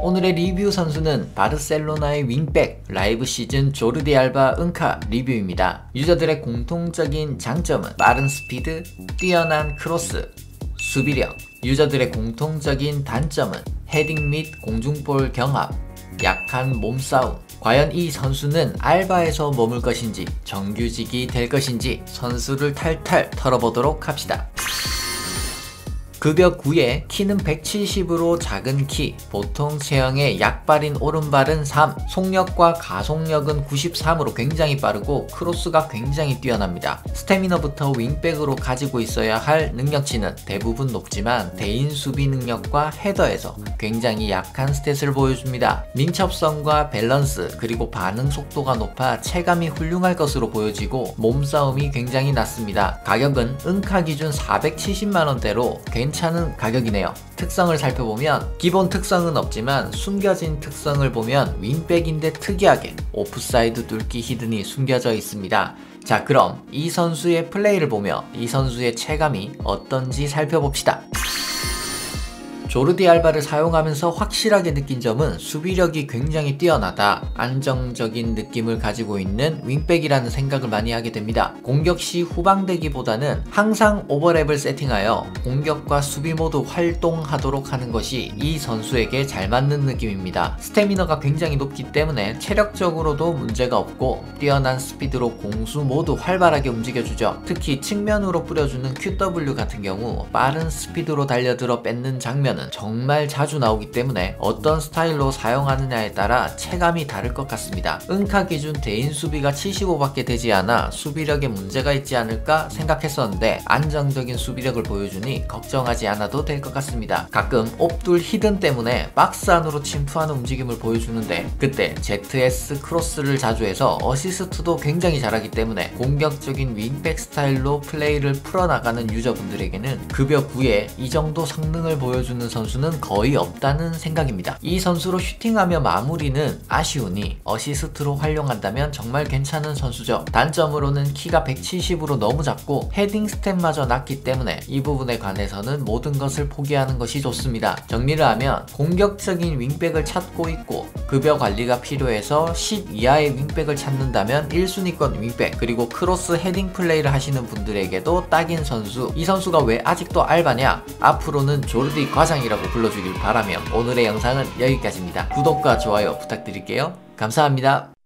오늘의 리뷰 선수는 바르셀로나의 윙백 라이브 시즌 조르디 알바 은카 리뷰입니다. 유저들의 공통적인 장점은 빠른 스피드, 뛰어난 크로스, 수비력 유저들의 공통적인 단점은 헤딩 및 공중볼 경합, 약한 몸싸움 과연 이 선수는 알바에서 머물 것인지 정규직이 될 것인지 선수를 탈탈 털어보도록 합시다. 급여 9에 키는 170으로 작은 키, 보통 체형의 약발인 오른발은 3, 속력과 가속력은 93으로 굉장히 빠르고 크로스가 굉장히 뛰어납니다. 스태미너부터 윙백으로 가지고 있어야 할 능력치는 대부분 높지만 대인 수비 능력과 헤더에서 굉장히 약한 스탯을 보여줍니다. 민첩성과 밸런스 그리고 반응 속도가 높아 체감이 훌륭할 것으로 보여지고 몸싸움이 굉장히 낮습니다. 가격은 은카 기준 470만원대로 괜찮은 가격이네요. 특성을 살펴보면 기본 특성은 없지만 숨겨진 특성을 보면 윙백인데 특이하게 오프사이드 뚫기 히든이 숨겨져 있습니다. 자 그럼 이 선수의 플레이를 보며 이 선수의 체감이 어떤지 살펴봅시다. 조르디 알바를 사용하면서 확실하게 느낀 점은 수비력이 굉장히 뛰어나다 안정적인 느낌을 가지고 있는 윙백이라는 생각을 많이 하게 됩니다. 공격 시 후방대기보다는 항상 오버랩을 세팅하여 공격과 수비 모두 활동하도록 하는 것이 이 선수에게 잘 맞는 느낌입니다. 스태미너가 굉장히 높기 때문에 체력적으로도 문제가 없고 뛰어난 스피드로 공수 모두 활발하게 움직여주죠. 특히 측면으로 뿌려주는 QW 같은 경우 빠른 스피드로 달려들어 뺏는 장면 장면은 정말 자주 나오기 때문에 어떤 스타일로 사용하느냐에 따라 체감이 다를 것 같습니다. 은카 기준 대인 수비가 75밖에 되지 않아 수비력에 문제가 있지 않을까 생각했었는데 안정적인 수비력을 보여주니 걱정하지 않아도 될 것 같습니다. 가끔 옵둘 히든 때문에 박스 안으로 침투하는 움직임을 보여주는데 그때 ZS 크로스를 자주 해서 어시스트도 굉장히 잘하기 때문에 공격적인 윙백 스타일로 플레이를 풀어나가는 유저분들에게는 급여 9에 이 정도 성능을 보여주는 있는 선수는 거의 없다는 생각입니다. 이 선수로 슈팅하며 마무리는 아쉬우니 어시스트로 활용한다면 정말 괜찮은 선수죠. 단점으로는 키가 170으로 너무 작고 헤딩 스텝마저 낮기 때문에 이 부분에 관해서는 모든 것을 포기하는 것이 좋습니다. 정리를 하면 공격적인 윙백을 찾고 있고 급여 관리가 필요해서 10 이하의 윙백을 찾는다면 1순위권 윙백 그리고 크로스 헤딩 플레이를 하시는 분들에게도 딱인 선수 이 선수가 왜 아직도 알바냐 앞으로는 조르디 과장 영상이라고 불러주길 바라며 오늘의 영상은 여기까지입니다. 구독과 좋아요 부탁드릴게요. 감사합니다.